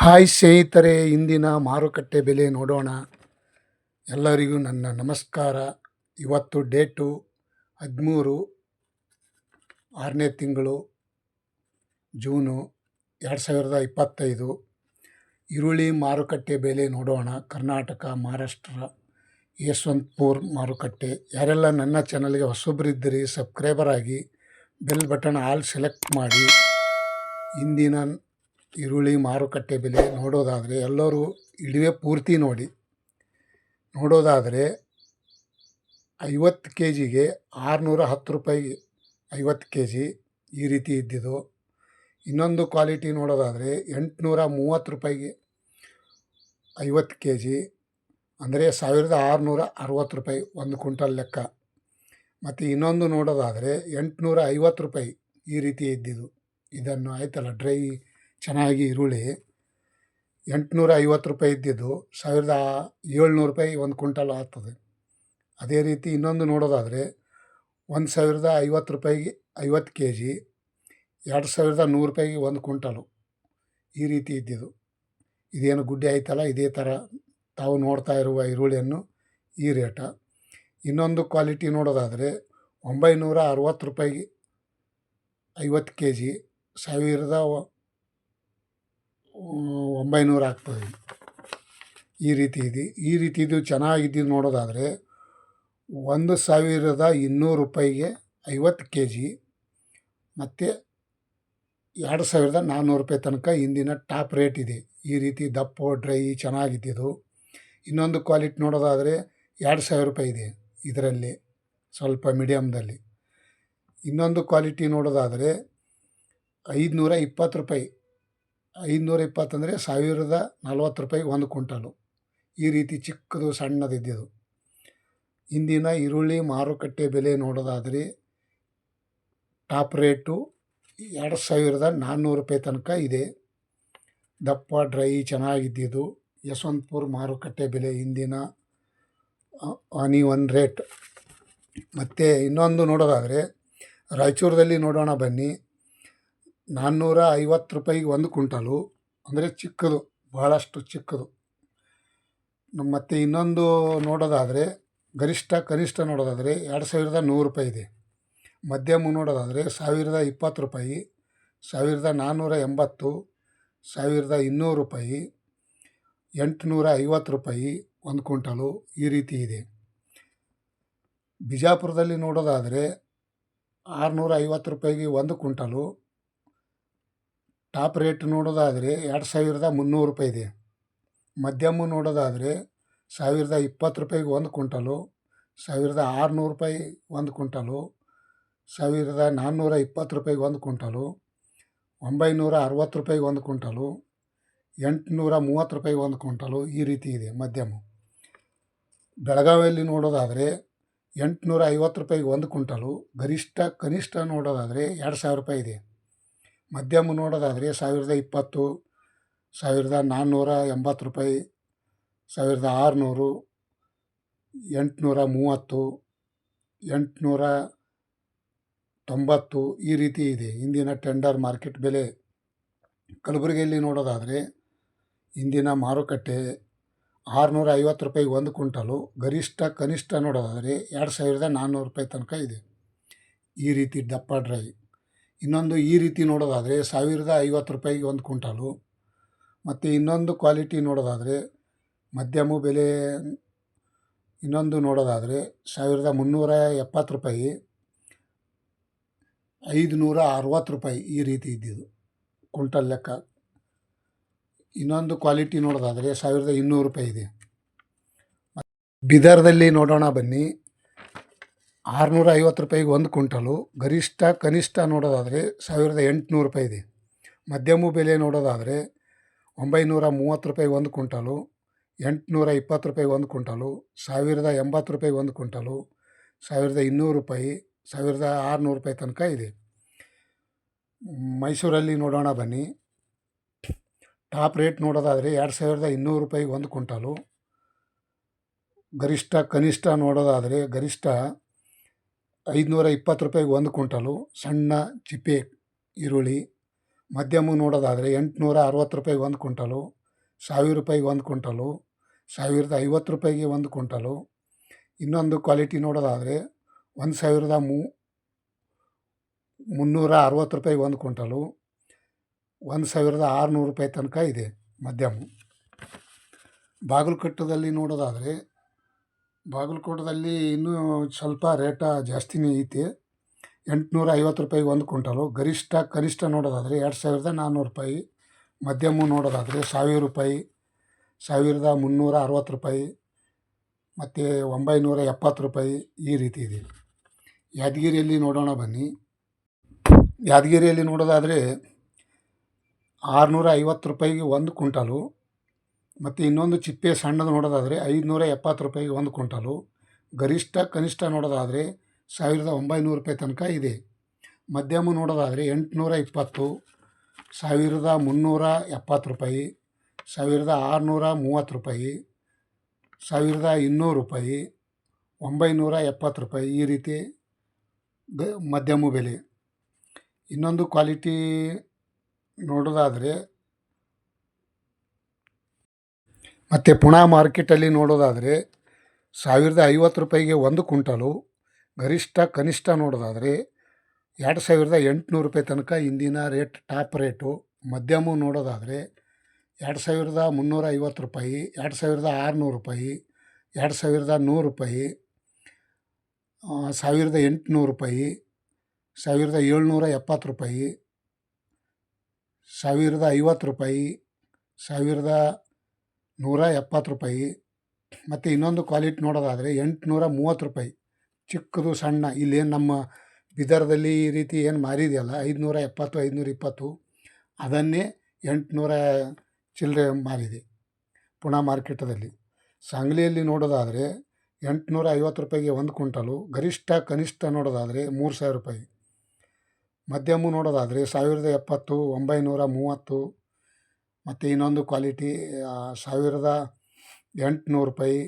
Hi ಸ್ನೇಹಿತರೆ, ಇಂದಿನ ಮಾರುಕಟ್ಟೆ ಬೆಲೆ ನೋಡೋಣ. ಎಲ್ಲರಿಗೂ ನನ್ನ ನಮಸ್ಕಾರ. ಇವತ್ತು ಡೇಟು ಹದಿಮೂರು, ಆರನೇ ತಿಂಗಳು, ಜೂನು ಎರಡು ಸಾವಿರದ ಇಪ್ಪತ್ತೈದು. ಈರುಳ್ಳಿ ಮಾರುಕಟ್ಟೆ ಬೆಲೆ ನೋಡೋಣ. ಕರ್ನಾಟಕ, ಮಹಾರಾಷ್ಟ್ರ, ಯಶವಂತಪುರ್ ಮಾರುಕಟ್ಟೆ. ಯಾರೆಲ್ಲ ನನ್ನ ಚಾನಲ್ಗೆ ಹೊಸೊಬ್ಬರಿದ್ದೀರಿ ಸಬ್ಸ್ಕ್ರೈಬರ್ ಆಗಿ ಬೆಲ್ ಬಟನ್ ಆಲ್ ಸೆಲೆಕ್ಟ್ ಮಾಡಿ. ಇಂದಿನ ಈರುಳ್ಳಿ, ಮಾರುಕಟ್ಟೆ ಬೆಲೆ ನೋಡೋದಾದರೆ ಎಲ್ಲರೂ ಇಳುವೆ ಪೂರ್ತಿ ನೋಡಿ. ನೋಡೋದಾದರೆ ಐವತ್ತು ಕೆ ಜಿಗೆ ಆರುನೂರ ಹತ್ತು ರೂಪಾಯಿ ಐವತ್ತು ಕೆ ಜಿ ಈ ರೀತಿ ಇದ್ದಿದ್ದು. ಇನ್ನೊಂದು ಕ್ವಾಲಿಟಿ ನೋಡೋದಾದರೆ ಎಂಟುನೂರ ಮೂವತ್ತು ರೂಪಾಯಿಗೆ ಐವತ್ತು ಕೆ ಜಿ ಅಂದರೆ ಸಾವಿರದ ಆರುನೂರ ಅರವತ್ತು ರೂಪಾಯಿ ಒಂದು ಕ್ವಿಂಟಲ್ ಲೆಕ್ಕ. ಮತ್ತು ಇನ್ನೊಂದು ನೋಡೋದಾದರೆ ಎಂಟುನೂರ ಐವತ್ತು ರೂಪಾಯಿ ಈ ರೀತಿ ಇದ್ದಿದ್ದು. ಇದನ್ನು ಆಯ್ತಲ್ಲ, ಡ್ರೈ ಚೆನ್ನಾಗಿ ಈರುಳ್ಳಿ ಎಂಟುನೂರ ಐವತ್ತು ರೂಪಾಯಿ ಇದ್ದಿದ್ದು ಸಾವಿರದ ಏಳ್ನೂರು ರೂಪಾಯಿ ಒಂದು ಕ್ವಿಂಟಲ್ ಆಗ್ತದೆ. ಅದೇ ರೀತಿ ಇನ್ನೊಂದು ನೋಡೋದಾದರೆ ಒಂದು ಸಾವಿರದ ಐವತ್ತು ರೂಪಾಯಿಗೆ ಐವತ್ತು ಕೆ ಜಿ ಎರಡು ಸಾವಿರದ ನೂರು ರೂಪಾಯಿಗೆ ಒಂದು ಕ್ವಿಂಟಲು ಈ ರೀತಿ ಇದ್ದಿದ್ದು. ಇದೇನು ಗುಡ್ಡೆ ಆಯ್ತಲ್ಲ, ಇದೇ ಥರ ತಾವು ನೋಡ್ತಾ ಇರುವ ಈರುಳ್ಳಿಯನ್ನು ಈ ರೇಟ. ಇನ್ನೊಂದು ಕ್ವಾಲಿಟಿ ನೋಡೋದಾದರೆ ಒಂಬೈನೂರ ಅರವತ್ತು ರೂಪಾಯಿಗೆ ಐವತ್ತು ಕೆ ಜಿ ಸಾವಿರದ ಒಂಬೈನೂರು ಆಗ್ತದೆ ಈ ರೀತಿ ಇದೆ. ಈ ರೀತಿ ಇದು ಚೆನ್ನಾಗಿದ್ದು ನೋಡೋದಾದರೆ ಒಂದು ಸಾವಿರದ ಇನ್ನೂರು ರೂಪಾಯಿಗೆ ಐವತ್ತು ಕೆ ಜಿ ಮತ್ತು ಎರಡು ಸಾವಿರದ ನಾನ್ನೂರು ರೂಪಾಯಿ ತನಕ ಇಂದಿನ ಟಾಪ್ ರೇಟ್ ಇದೆ. ಈ ರೀತಿ ದಪ್ಪ, ಡ್ರೈ ಚೆನ್ನಾಗಿದ್ದಿದ್ದು ಇನ್ನೊಂದು ಕ್ವಾಲಿಟಿ ನೋಡೋದಾದರೆ ಎರಡು ಸಾವಿರ ರೂಪಾಯಿ ಇದೆ ಇದರಲ್ಲಿ, ಸ್ವಲ್ಪ ಮೀಡಿಯಮ್ದಲ್ಲಿ ಇನ್ನೊಂದು ಕ್ವಾಲಿಟಿ ನೋಡೋದಾದರೆ ಐದುನೂರ ಇಪ್ಪತ್ತು ರೂಪಾಯಿ ಐದುನೂರ ಇಪ್ಪತ್ತಂದರೆ ಸಾವಿರದ ನಲ್ವತ್ತು ರೂಪಾಯಿ ಒಂದು ಕ್ವಿಂಟಲು. ಈ ರೀತಿ ಚಿಕ್ಕದು ಸಣ್ಣದಿದ್ದಿದ್ದು. ಇಂದಿನ ಈರುಳ್ಳಿ ಮಾರುಕಟ್ಟೆ ಬೆಲೆ ನೋಡೋದಾದರೆ ಟಾಪ್ ರೇಟು ಎರಡು ಸಾವಿರದ ನಾನ್ನೂರು ರೂಪಾಯಿ ತನಕ ಇದೆ. ದಪ್ಪ, ಡ್ರೈ ಚೆನ್ನಾಗಿದ್ದಿದ್ದು. ಯಶವಂತಪುರ ಮಾರುಕಟ್ಟೆ ಬೆಲೆ ಇಂದಿನ ಆನಿ ಒನ್ ರೇಟ್. ಮತ್ತು ಇನ್ನೊಂದು ನೋಡೋದಾದರೆ ರಾಯಚೂರದಲ್ಲಿ ನೋಡೋಣ ಬನ್ನಿ. ನಾನ್ನೂರ ಐವತ್ತು ರೂಪಾಯಿಗೆ ಒಂದು ಕ್ವಿಂಟಲು. ಅಂದರೆ ಚಿಕ್ಕದು ಭಾಳಷ್ಟು ಚಿಕ್ಕದು. ಮತ್ತು ಇನ್ನೊಂದು ನೋಡೋದಾದರೆ, ಗರಿಷ್ಠ, ಕನಿಷ್ಠ ನೋಡೋದಾದರೆ ಎರಡು ಸಾವಿರದ ನೂರು ರೂಪಾಯಿ ಇದೆ. ಮಧ್ಯಮ ನೋಡೋದಾದರೆ ಸಾವಿರದ ಇಪ್ಪತ್ತು ರೂಪಾಯಿ, ಸಾವಿರದ ನಾನ್ನೂರ ಎಂಬತ್ತು, ಸಾವಿರದ ಇನ್ನೂರು ರೂಪಾಯಿ ಎಂಟುನೂರ ಐವತ್ತು ರೂಪಾಯಿ ಒಂದು ಕ್ವಿಂಟಲು ಈ ರೀತಿ ಇದೆ. ಬಿಜಾಪುರದಲ್ಲಿ ನೋಡೋದಾದರೆ ಆರುನೂರ ಐವತ್ತು ರೂಪಾಯಿಗೆ ಒಂದು ಕ್ವಿಂಟಲು ಟಾಪ್ ರೇಟ್ ನೋಡೋದಾದರೆ ಎರಡು ಸಾವಿರದ ಮುನ್ನೂರು ರೂಪಾಯಿ ಇದೆ. ಮಧ್ಯಮ ನೋಡೋದಾದರೆ ಸಾವಿರದ ಇಪ್ಪತ್ತು ರೂಪಾಯಿಗೆ ಒಂದು ಕ್ವಿಂಟಲು, ಸಾವಿರದ ಆರುನೂರು ರೂಪಾಯಿ ಒಂದು ಕ್ವಿಂಟಲು, ಸಾವಿರದ ನಾನ್ನೂರ ಇಪ್ಪತ್ತು ರೂಪಾಯಿಗೆ ಒಂದು ಕ್ವಿಂಟಲು, ಒಂಬೈನೂರ ಅರವತ್ತು ರೂಪಾಯಿಗೆ ಒಂದು ಕ್ವಿಂಟಲು, ಎಂಟುನೂರ ಮೂವತ್ತು ರೂಪಾಯಿಗೆ ಒಂದು ಕ್ವಿಂಟಲು ಈ ರೀತಿ ಇದೆ ಮಧ್ಯಮ. ಬೆಳಗಾವಿಯಲ್ಲಿ ನೋಡೋದಾದರೆ ಎಂಟುನೂರ ಐವತ್ತು ರೂಪಾಯಿಗೆ ಒಂದು ಕ್ವಿಂಟಲು, ಗರಿಷ್ಠ ಕನಿಷ್ಠ ನೋಡೋದಾದರೆ ಎರಡು ಸಾವಿರ ರೂಪಾಯಿ ಇದೆ. ಮಧ್ಯಮ ನೋಡೋದಾದರೆ ಸಾವಿರದ ಇಪ್ಪತ್ತು, ಸಾವಿರದ ನಾನ್ನೂರ ಎಂಬತ್ತು ರೂಪಾಯಿ, ಸಾವಿರದ ಆರುನೂರು, ಎಂಟುನೂರ ಮೂವತ್ತು, ಎಂಟುನೂರ ತೊಂಬತ್ತು ಈ ರೀತಿ ಇದೆ. ಇಂದಿನ ಟೆಂಡರ್ ಮಾರ್ಕೆಟ್ ಬೆಲೆ. ಕಲಬುರಗಿಯಲ್ಲಿ ನೋಡೋದಾದರೆ ಇಂದಿನ ಮಾರುಕಟ್ಟೆ ಆರುನೂರ ಐವತ್ತು ರೂಪಾಯಿ ಒಂದು ಕ್ವಿಂಟಲು, ಗರಿಷ್ಠ ಕನಿಷ್ಠ ನೋಡೋದಾದರೆ ಎರಡು ಸಾವಿರದ ನಾನ್ನೂರು ರೂಪಾಯಿ ತನಕ ಇದೆ. ಈ ರೀತಿ ದಪ್ಪ ಡ್ರೈ. ಇನ್ನೊಂದು ಈ ರೀತಿ ನೋಡೋದಾದರೆ ಸಾವಿರದ ಐವತ್ತು ರೂಪಾಯಿಗೆ ಒಂದು ಕ್ವಿಂಟಾಲು, ಮತ್ತು ಇನ್ನೊಂದು ಕ್ವಾಲಿಟಿ ನೋಡೋದಾದರೆ ಮಧ್ಯಮ ಬೆಲೆ ಇನ್ನೊಂದು ನೋಡೋದಾದರೆ ಸಾವಿರದ ಮುನ್ನೂರ ಎಪ್ಪತ್ತು ರೂಪಾಯಿ, ಐದುನೂರ ಅರವತ್ತು ರೂಪಾಯಿ ಈ ರೀತಿ ಇದ್ದಿದ್ದು ಕ್ವಿಂಟಲ್ ಲೆಕ್ಕ. ಇನ್ನೊಂದು ಕ್ವಾಲಿಟಿ ನೋಡೋದಾದರೆ ಸಾವಿರದ ಇನ್ನೂರು ರೂಪಾಯಿ ಇದೆ. ಬಿದರ್ದಲ್ಲಿ ನೋಡೋಣ ಬನ್ನಿ. ಆರುನೂರ ಐವತ್ತು ರೂಪಾಯಿಗೆ ಒಂದು ಕ್ವಿಂಟಲು, ಗರಿಷ್ಠ ಕನಿಷ್ಠ ನೋಡೋದಾದರೆ ಸಾವಿರದ ಎಂಟುನೂರು ರೂಪಾಯಿ ಇದೆ. ಮಧ್ಯಮ ಬೆಲೆ ನೋಡೋದಾದರೆ ಒಂಬೈನೂರ ಮೂವತ್ತು ರೂಪಾಯಿಗೆ ಒಂದು ಕ್ವಿಂಟಲು, ಎಂಟುನೂರ ಇಪ್ಪತ್ತು ರೂಪಾಯಿಗೆ ಒಂದು ಕ್ವಿಂಟಲು, ಸಾವಿರದ ಎಂಬತ್ತು ರೂಪಾಯಿಗೆ ಒಂದು ಕ್ವಿಂಟಲು, ಸಾವಿರದ ಇನ್ನೂರು ರೂಪಾಯಿ, ಸಾವಿರದ ಆರುನೂರು ರೂಪಾಯಿ ತನಕ ಇದೆ. ಮೈಸೂರಲ್ಲಿ ನೋಡೋಣ ಬನ್ನಿ. ಟಾಪ್ ರೇಟ್ ನೋಡೋದಾದರೆ ಎರಡು ಸಾವಿರದ ಇನ್ನೂರು ರೂಪಾಯಿಗೆ ಒಂದು ಕ್ವಿಂಟಲು, ಗರಿಷ್ಠ ಕನಿಷ್ಠ ನೋಡೋದಾದರೆ ಗರಿಷ್ಠ ಐದುನೂರ ಇಪ್ಪತ್ತು ರೂಪಾಯಿಗೆ ಒಂದು ಕ್ವಿಂಟಲು ಸಣ್ಣ ಚಿಪ್ಪೆ ಈರುಳ್ಳಿ. ಮಧ್ಯಮ ನೋಡೋದಾದರೆ ಎಂಟುನೂರ ಅರವತ್ತು ರೂಪಾಯಿಗೆ ಒಂದು ಕ್ವಿಂಟಲು, ಸಾವಿರ ರೂಪಾಯಿಗೆ ಒಂದು ಕ್ವಿಂಟಲು, ಸಾವಿರದ ಐವತ್ತು ರೂಪಾಯಿಗೆ ಒಂದು ಕ್ವಿಂಟಲು. ಇನ್ನೊಂದು ಕ್ವಾಲಿಟಿ ನೋಡೋದಾದರೆ ಒಂದು ಸಾವಿರದ ಮೂ, ಮುನ್ನೂರ ಅರವತ್ತು ರೂಪಾಯಿಗೆ ಒಂದು ಕ್ವಿಂಟಲು, ಒಂದು ಸಾವಿರದ ಆರುನೂರು ರೂಪಾಯಿ ತನಕ ಇದೆ ಮಧ್ಯಮ. ಬಾಗಲಕೋಟದಲ್ಲಿ ನೋಡೋದಾದರೆ ಬಾಗಲಕೋಟದಲ್ಲಿ ಇನ್ನೂ ಸ್ವಲ್ಪ ರೇಟ ಜಾಸ್ತಿನೇ ಐತಿ. ಎಂಟುನೂರ ಐವತ್ತು ರೂಪಾಯಿಗೆ ಒಂದು ಕ್ವಿಂಟಲು. ಗರಿಷ್ಠ, ಕನಿಷ್ಠ ನೋಡೋದಾದರೆ ಎರಡು ಸಾವಿರದ ನಾನ್ನೂರು ರೂಪಾಯಿ. ಮಧ್ಯಮ ನೋಡೋದಾದರೆ ಸಾವಿರ ರೂಪಾಯಿ. ಸಾವಿರದ ಮುನ್ನೂರ ಅರವತ್ತು ರೂಪಾಯಿ. ಮತ್ತು ಒಂಬೈನೂರ ಎಪ್ಪತ್ತು ರೂಪಾಯಿ ಈ ರೀತಿ ಇದೆ. ಯಾದಗಿರಿಯಲ್ಲಿ ನೋಡೋಣ ಬನ್ನಿ. ಯಾದಗಿರಿಯಲ್ಲಿ ನೋಡೋದಾದರೆ ಆರುನೂರ ಐವತ್ತು ರೂಪಾಯಿಗೆ ಒಂದು ಕ್ವಿಂಟಲು. ಮತ್ತು ಇನ್ನೊಂದು ಚಿಪ್ಪೆ ಸಣ್ಣದು ನೋಡೋದಾದರೆ ಐದುನೂರ ಎಪ್ಪತ್ತು ರೂಪಾಯಿಗೆ ಒಂದು ಕ್ವಿಂಟಲು. ಗರಿಷ್ಠ ಕನಿಷ್ಠ ನೋಡೋದಾದರೆ ಸಾವಿರದ ಒಂಬೈನೂರು ರೂಪಾಯಿ ತನಕ ಇದೆ. ಮಧ್ಯಮ ನೋಡೋದಾದರೆ ಎಂಟುನೂರ ಇಪ್ಪತ್ತು, ಸಾವಿರದ ಮುನ್ನೂರ ಎಪ್ಪತ್ತು ರೂಪಾಯಿ, ಸಾವಿರದ ಆರುನೂರ ಮೂವತ್ತು ರೂಪಾಯಿ, ಸಾವಿರದ ಇನ್ನೂರು ರೂಪಾಯಿ, ಒಂಬೈನೂರ ಎಪ್ಪತ್ತು ರೂಪಾಯಿ ಈ ರೀತಿ ಗ ಮಧ್ಯಮ ಬೆಲೆ. ಇನ್ನೊಂದು ಕ್ವಾಲಿಟಿ ನೋಡೋದಾದರೆ ಮತ್ತು ಪುಣಾ ಮಾರ್ಕೆಟಲ್ಲಿ ನೋಡೋದಾದರೆ ಸಾವಿರದ ಐವತ್ತು ರೂಪಾಯಿಗೆ ಒಂದು ಕುಂಟಲು ಗರಿಷ್ಠ ಕನಿಷ್ಠ ನೋಡೋದಾದರೆ ಎರಡು ಸಾವಿರದ ಎಂಟುನೂರು ರೂಪಾಯಿ ತನಕ ಇಂದಿನ ರೇಟ್, ಟಾಪ್ ರೇಟು. ಮಧ್ಯಮ ನೋಡೋದಾದರೆ ಎರಡು ಸಾವಿರದ ಮುನ್ನೂರ ಐವತ್ತು ರೂಪಾಯಿ, ಎರಡು ಸಾವಿರದ ಆರುನೂರು ರೂಪಾಯಿ, ಎರಡು ಸಾವಿರದ ನೂರು ರೂಪಾಯಿ ಸಾವಿರದ ಎಂಟುನೂರು ರೂಪಾಯಿ, ಸಾವಿರದ ಏಳ್ನೂರ ಎಪ್ಪತ್ತು ರೂಪಾಯಿ, ಸಾವಿರದ ಐವತ್ತು ರೂಪಾಯಿ, ಸಾವಿರದ ನೂರ ಎಪ್ಪತ್ತು ರೂಪಾಯಿ. ಮತ್ತು ಇನ್ನೊಂದು ಕ್ವಾಲಿಟಿ ನೋಡೋದಾದರೆ ಎಂಟುನೂರ ಮೂವತ್ತು ರೂಪಾಯಿ. ಚಿಕ್ಕದು, ಸಣ್ಣ, ಇಲ್ಲೇನು ನಮ್ಮ ಬಿದರದಲ್ಲಿ ಈ ರೀತಿ ಏನು ಮಾರಿದೆಯಲ್ಲ ಐದುನೂರ ಎಪ್ಪತ್ತು ಐದುನೂರ ಇಪ್ಪತ್ತು ಅದನ್ನೇ ಎಂಟುನೂರ ಚಿಲ್ಲರೆ ಮಾರಿದೆ ಪುಣೆ ಮಾರ್ಕೆಟದಲ್ಲಿ ಸಾಂಗ್ಲಿಯಲ್ಲಿ ನೋಡೋದಾದರೆ ಎಂಟುನೂರ ಐವತ್ತು ರೂಪಾಯಿಗೆ ಒಂದು ಕ್ವಿಂಟಲು, ಗರಿಷ್ಠ, ಕನಿಷ್ಠ ನೋಡೋದಾದರೆ ಮೂರು ಸಾವಿರ ರೂಪಾಯಿ. ಮಧ್ಯಮ ನೋಡೋದಾದರೆ ಸಾವಿರದ ಎಪ್ಪತ್ತು ಒಂಬೈನೂರ ಮೂವತ್ತು ಮತ್ತು ಇನ್ನೊಂದು ಕ್ವಾಲಿಟಿ ಸಾವಿರದ ಎಂಟುನೂರು ರೂಪಾಯಿ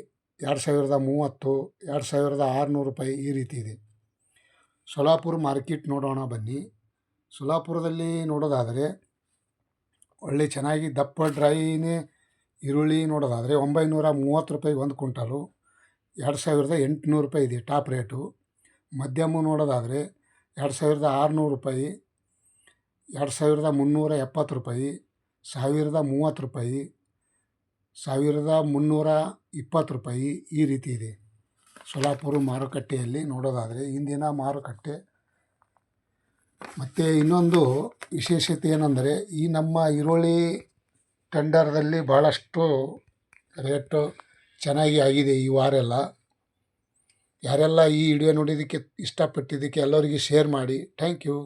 ಎರಡು ಸಾವಿರದ ಮೂವತ್ತು, ಎರಡು ಸಾವಿರದ ಆರುನೂರು ರೂಪಾಯಿ ಈ ರೀತಿ ಇದೆ. ಸೋಲಾಪುರ ಮಾರ್ಕೆಟ್ ನೋಡೋಣ ಬನ್ನಿ. ಸೊಲಾಪುರದಲ್ಲಿ ನೋಡೋದಾದರೆ ಒಳ್ಳೆ ಚೆನ್ನಾಗಿ ದಪ್ಪ ಡ್ರೈನೇ ಈರುಳ್ಳಿ ನೋಡೋದಾದರೆ ಒಂಬೈನೂರ ಮೂವತ್ತು ರೂಪಾಯಿ ಒಂದು ಕ್ವಿಂಟಲು, ಎರಡು ಸಾವಿರದ ಎಂಟುನೂರು ರೂಪಾಯಿ ಇದೆ ಟಾಪ್ ರೇಟು. ಮಧ್ಯಮ ನೋಡೋದಾದರೆ ಎರಡು ಸಾವಿರದ ಆರುನೂರು ರೂಪಾಯಿ, ಎರಡು ಸಾವಿರದ ಮುನ್ನೂರ ಎಪ್ಪತ್ತು ರೂಪಾಯಿ ಸಾವಿರದ ಮೂವತ್ತು ರೂಪಾಯಿ, ಸಾವಿರದ ಮುನ್ನೂರ ಇಪ್ಪತ್ತು ರೂಪಾಯಿ ಈ ರೀತಿ ಇದೆ. ಸೊಲಾಪುರ ಮಾರುಕಟ್ಟೆಯಲ್ಲಿ ನೋಡೋದಾದರೆ ಇಂದಿನ ಮಾರುಕಟ್ಟೆ. ಮತ್ತು ಇನ್ನೊಂದು ವಿಶೇಷತೆ ಏನಂದರೆ ಈ ನಮ್ಮ ಈರುಳ್ಳಿ ಟೆಂಡರ್ದಲ್ಲಿ ಭಾಳಷ್ಟು ರೇಟು ಚೆನ್ನಾಗಿ ಆಗಿದೆ ಈ ವಾರ ಎಲ್ಲ. ಯಾರೆಲ್ಲ ಈ ವಿಡಿಯೋ ನೋಡಿದ್ದಕ್ಕೆ ಇಷ್ಟಪಟ್ಟಿದ್ದಕ್ಕೆ ಎಲ್ಲರಿಗೆ ಶೇರ್ ಮಾಡಿ. Thank you.